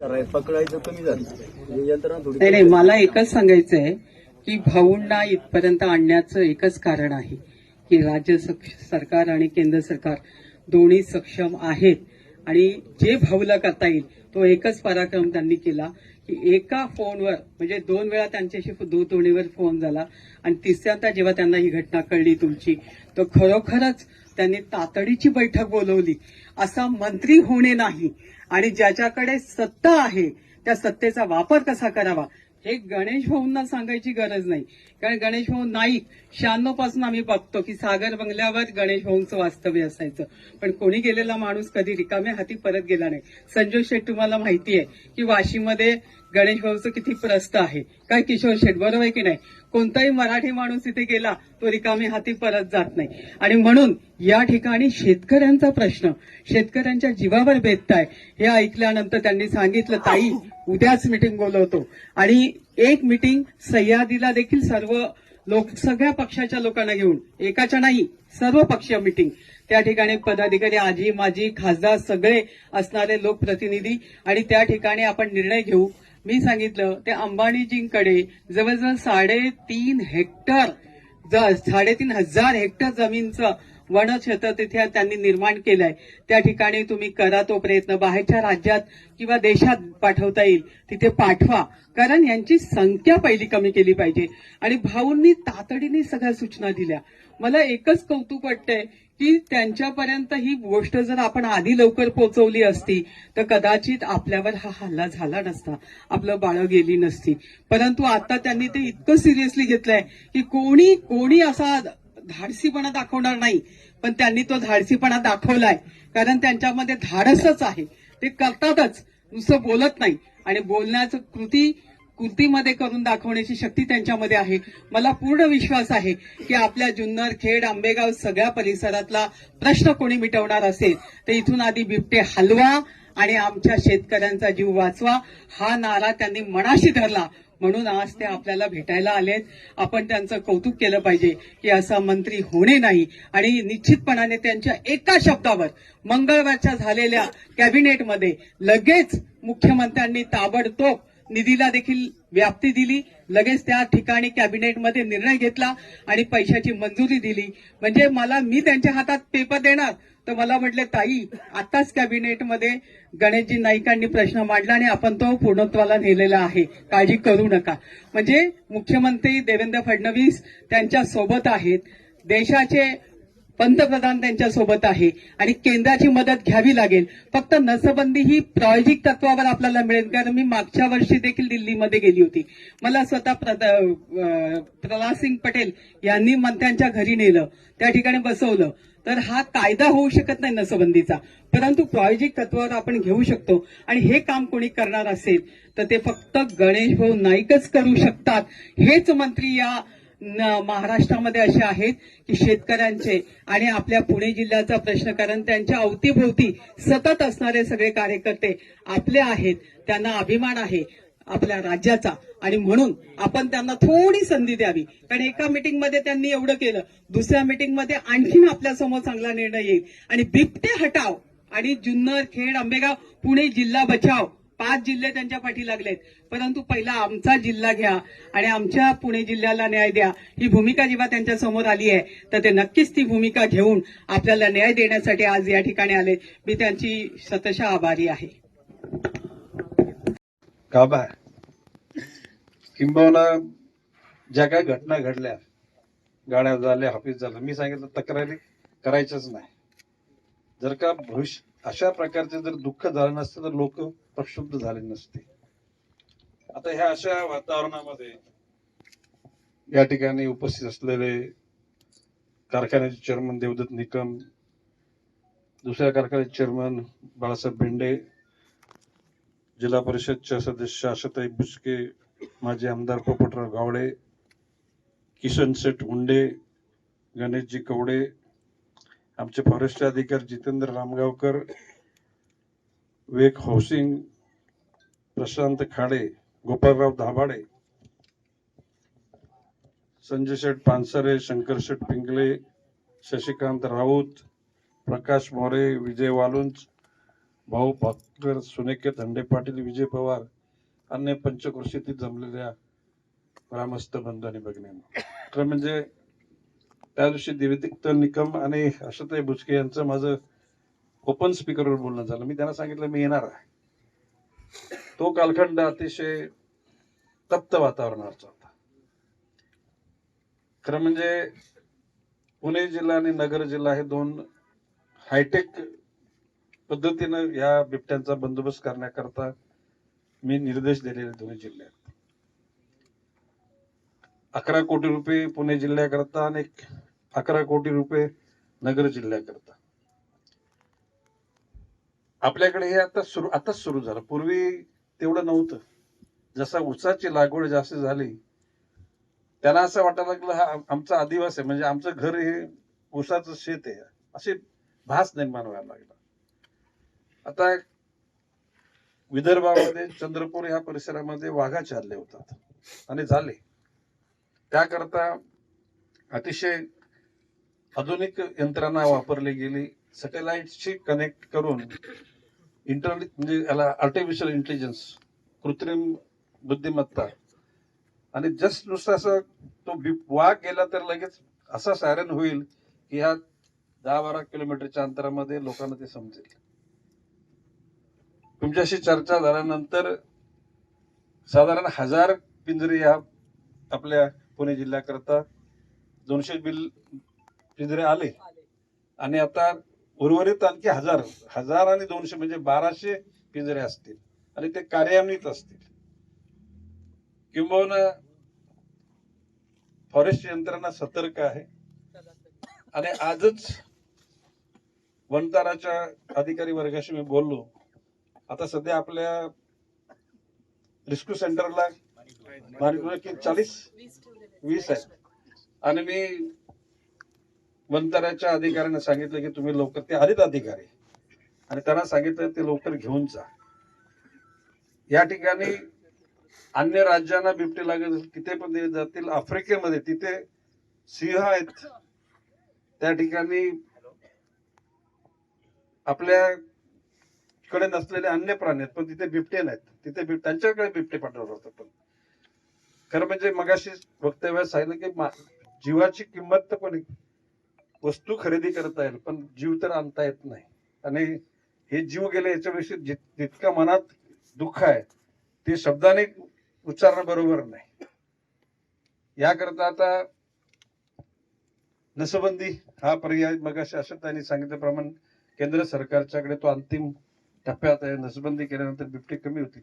पकडायचं कमी झालं म्हणजे यंत्रणा थोडी नाही नाही मला एकच सांगायचं आहे की भाऊंना इथपर्यंत आणण्याचं एकच कारण आहे की राज्य सरकार आणि केंद्र सरकार दोन्ही सक्षम आहेत. आणि जे भाऊला करता येईल तो एकच पराक्रम त्यांनी केला की एका फोनवर म्हणजे दोन वेळा त्यांच्याशी दूरध्वनीवर फोन झाला आणि तिसऱ्यांदा जेव्हा त्यांना ही घटना कळली तुमची तर खरोखरच त्यांनी तातडीची बैठक बोलवली. असा मंत्री होणे नाही. आणि ज्याच्याकडे सत्ता आहे त्या सत्तेचा वापर कसा करावा? हे गणेश भाऊंना सांगायची गरज नाही. कारण गणेश भाऊ नाईक. शहाण्णवपासून आम्ही बघतो की सागर बंगल्यावर गणेश भाऊंचं वास्तव्य असायचं. पण कोणी गेलेला माणूस कधी रिकाम्या हाती परत गेला नाही. संजय शेठ तुम्हाला माहिती आहे की वाशीमध्ये गणेश भाऊचं किती प्रस्त आहे. काय किशोर शेठ बरोबर आहे की नाही? कोणताही मराठी माणूस इथे गेला तो रिकामी हाती परत जात नाही. आणि म्हणून या ठिकाणी शेतकऱ्यांचा प्रश्न शेतकऱ्यांच्या जीवावर बेतताय हे ऐकल्यानंतर त्यांनी सांगितलं ताई उद्याच मिटिंग बोलवतो. आणि एक मिटिंग सह्यादीला देखील सर्व लोक सगळ्या पक्षाच्या लोकांना घेऊन एकाच्या नाही सर्व पक्षीय मिटिंग त्या ठिकाणी पदाधिकारी आजी माजी खासदार सगळे असणारे लोकप्रतिनिधी आणि त्या ठिकाणी आपण निर्णय घेऊ. मी सांगितलं ते अंबानीजींकडे जवळजवळ साडेतीन हेक्टर ज- साडेतीन हजार हेक्टर जमीनचं वनक्षेत्र तिथे त्यांनी निर्माण केलंय. त्या ठिकाणी तुम्ही करा तो प्रयत्न. बाहेरच्या राज्यात किंवा देशात पाठवता येईल तिथे पाठवा. कारण यांची संख्या पहिली कमी केली पाहिजे. आणि भाऊंनी तातडीने सगळ्या सूचना दिल्या. मला एकच कौतुक वाटतंय की त्यांच्यापर्यंत ही गोष्ट जर आपण आधी लवकर पोहोचवली असती तर कदाचित आपल्यावर हा हल्ला झाला नसता. आपलं बाळ गेली नसती. परंतु आता त्यांनी ते इतकं सिरियसली घेतलंय की कोणी कोणी असा धाडसीपणा दाखवणार नाही पण त्यांनी तो धाडसीपणा दाखवलाय. कारण त्यांच्यामध्ये धाडसच आहे. ते करतातच नुसतं बोलत नाही. आणि बोलण्याचं कृती कृतीमध्ये करून दाखवण्याची शक्ती त्यांच्यामध्ये आहे. मला पूर्ण विश्वास आहे की आपल्या जुन्नर खेड आंबेगाव सगळ्या परिसरातला प्रश्न कोणी मिटवणार असेल तर इथून आधी बिबटे हलवा आणि आमच्या शेतकऱ्यांचा जीव वाचवा. हा नारा त्यांनी मनाशी धरला. म्हणून आज ते आपल्याला भेटायला आलेत. आपण त्यांचं कौतुक केलं पाहिजे की असा मंत्री होणे नाही. आणि निश्चितपणाने त्यांच्या एका शब्दावर मंगळवारच्या झालेल्या कॅबिनेटमध्ये लगेच मुख्यमंत्र्यांनी ताबडतोब निधीला देखील व्याप्ती दिली. लगेच त्या ठिकाणी कॅबिनेटमध्ये निर्णय घेतला आणि पैशाची मंजुरी दिली. म्हणजे मला मी त्यांच्या हातात पेपर देणार. तर मला म्हटले ताई आताच कॅबिनेटमध्ये गणेशजी नाईकांनी प्रश्न मांडला आणि आपण तो पूर्णत्वाला नेलेला आहे. काळजी करू नका. म्हणजे मुख्यमंत्री देवेंद्र फडणवीस त्यांच्यासोबत आहेत. देशाचे पंतप्रधान त्यांच्यासोबत आहे आणि केंद्राची मदत घ्यावी लागेल. फक्त नसबंदी ही प्रायोजिक तत्वावर आपल्याला मिळेल. कारण मी मागच्या वर्षी देखील दिल्लीमध्ये गेली होती. मला स्वतः प्रल्हाद सिंग पटेल यांनी मंत्र्यांच्या घरी नेलं. त्या ठिकाणी बसवलं. तर हा कायदा होऊ शकत नाही नसबंदीचा. परंतु प्रायोजिक तत्वावर आपण घेऊ शकतो. आणि हे काम कोणी करणार असेल तर ते फक्त गणेश भाऊ नाईकच करू शकतात. हेच मंत्री या महाराष्ट्रामध्ये असे आहेत की शेतकऱ्यांचे आणि आपल्या पुणे जिल्ह्याचा प्रश्न कारण त्यांच्या अवतीभोवती सतत असणारे सगळे कार्यकर्ते आपले आहेत त्यांना अभिमान आहे आपल्या राज्याचा. आणि म्हणून आपण त्यांना थोडी संधी द्यावी. कारण एका मिटिंगमध्ये त्यांनी एवढं केलं दुसऱ्या मिटिंगमध्ये आणखीन आपल्यासमोर चांगला निर्णय येईल. आणि बिबटे हटाव आणि जुन्नर खेड आंबेगाव पुणे जिल्हा बचाव. पाच जिल्हे त्यांच्या पाठी लागलेत. परंतु पहिला आमचा जिल्हा घ्या आणि आमच्या पुणे जिल्ह्याला न्याय द्या. ही भूमिका जेव्हा त्यांच्यासमोर आली आहे तर ते नक्कीच ती भूमिका घेऊन आपल्याला न्याय देण्यासाठी आज या ठिकाणी आले. मी त्यांची सतशा आभारी आहे. गाभा किंबहुना ज्या काही घटना घडल्या गाड्या झाल्या ऑफिस झालं मी सांगितलं तक्रारी करायच्याच नाही. जर का भविष्य अशा प्रकारचे जर दुःख झालं नसतं तर लोक प्रक्षुब्ध झाले नसते. आता ह्या अशा वातावरणामध्ये या ठिकाणी उपस्थित असलेले कारखान्याचे चेअरमन देवदत्त निकम दुसऱ्या कारखान्याचे चेअरमन बाळासाहेब भेंडे जिल्हा परिषदच्या सदस्य आशाताई बुचके माजी आमदार पोपटराव गावडे किशन सेठ मुंडे गणेशजी कवडे आमचे फॉरेस्ट अधिकारी जितेंद्र रामगावकर वेक हाऊसिंग प्रशांत खाडे गोपालराव धाबाडे संजय शेठ पानसरे शंकर शेठ पिंगले शशिकांत राऊत प्रकाश मोरे विजय वालुंज भाऊ भाकर सुनेके धंडे पाटील विजय पवार अन्य पंचकृषीतील जमलेल्या ग्रामस्थ बंधू बघण्या खरं तर म्हणजे त्या दिवशी दिव्यदिक्त निकम आणि आशाताई बुचके यांचं माझं ओपन स्पीकरवर बोलणं झालं. मी त्यांना सांगितलं मी येणार आहे. तो कालखंड अतिशय तप्त वातावरणाचा होता. खरं म्हणजे पुणे जिल्हा आणि नगर जिल्हा हे दोन हायटेक पद्धतीनं या बिबट्यांचा बंदोबस्त करण्याकरता मी निर्देश दिलेले दोन्ही जिल्ह्यात. अकरा कोटी रुपये पुणे जिल्ह्याकरता आणि अकरा कोटी रुपये नगर जिल्ह्याकरता. आपल्याकडे हे आता सुरू आताच सुरू झालं. पूर्वी तेवढं नव्हतं. जसा ऊसाची लागवड जास्त झाली त्यांना असं वाटायला लागलं हा आमचा आदिवासी आहे म्हणजे आमचं घर हे ऊसाचं शेत आहे. असे भास निर्माण व्हायला लागला. आता विदर्भामध्ये चंद्रपूर ह्या परिसरामध्ये वाघा चालले होतात आणि झाले. त्याकरता अतिशय आधुनिक यंत्रणा वापरली गेली. सॅटेलाइटशी कनेक्ट करून इंटरनेट म्हणजे याला आर्टिफिशियल इंटेलिजन्स कृत्रिम बुद्धिमत्ता. आणि जस्ट नुसतं असं तो वाघ गेला तर लगेच असा सायरन होईल की ह्या दहा बारा किलोमीटरच्या अंतरामध्ये लोकांना ते समजेल. तुमच्याशी चर्चा झाल्यानंतर साधारण हजार पिंजरे या आपल्या पुणे जिल्ह्याकरता दोनशे बिल पिंजरे आले. आणि आता उर्वरित आणखी हजार हजार आणि दोनशे म्हणजे बाराशे पिंजरे असतील. आणि ते कार्यान्वित असतील. किंबहुना फॉरेस्ट यंत्रणा सतर्क आहे. आणि आजच वनताराच्या अधिकारी वर्गाशी मी बोललो. आता सध्या आपल्या रिस्क्यू सेंटरला चाळीस वीस आहे. आणि मी वनताराच्या अधिकाऱ्यांना सांगितलं की तुम्ही लवकर ते आलेत अधिकारी. आणि त्यांना सांगितलं ते लवकर घेऊन जा. या ठिकाणी अन्य राज्यांना बिबटे लागत तिथे पण दिले जातील. आफ्रिकेमध्ये तिथे सिंह आहेत. त्या ठिकाणी आपल्याकडे नसलेले अन्य प्राणी आहेत पण तिथे बिबटे नाहीत. तिथे त्यांच्याकडे बिबटे पाठवलं होतं पण. खरं म्हणजे मगाशी वक्तव्यात सांगितलं की जीवाची किंमत तर पण वस्तू खरेदी करता येईल पण जीव तर आणता येत नाही. आणि हे जीव गेले याच्याविषयी जित- जितकं मनात दुःख आहे ते शब्दाने उच्चारणं बरोबर नाही. याकरता आता नसबंदी हा पर्याय मग असं सांगितल्याप्रमाणे केंद्र सरकारच्याकडे तो अंतिम टप्प्यात आहे. नसबंदी केल्यानंतर बिबटे कमी होतील.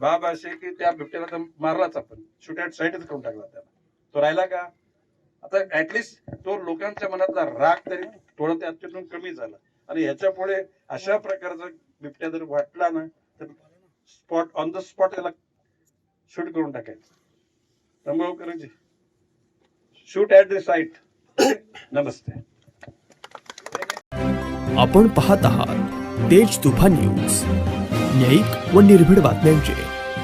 बाब असे की त्या बिबट्याला तर मारलाच आपण. शूट ॲट साईडच करून टाकला त्याला. तो राहिला का? आता ऍटलिस्ट तो लोकांच्या मनातला राग तरी थोडं त्यातून कमी झाला. आणि ह्याच्या पुढे अशा प्रकारचा बिबट्या जर वाटला ना तर स्पॉट ऑन द स्पॉट त्याला शूट करून टाकायचं. रंगवकरजी शूट ऍट द साईट नमस्ते. आपण पाहत आहात तेज तुफान न्यूज. न्यायिक व निर्भीड बातम्यांचे.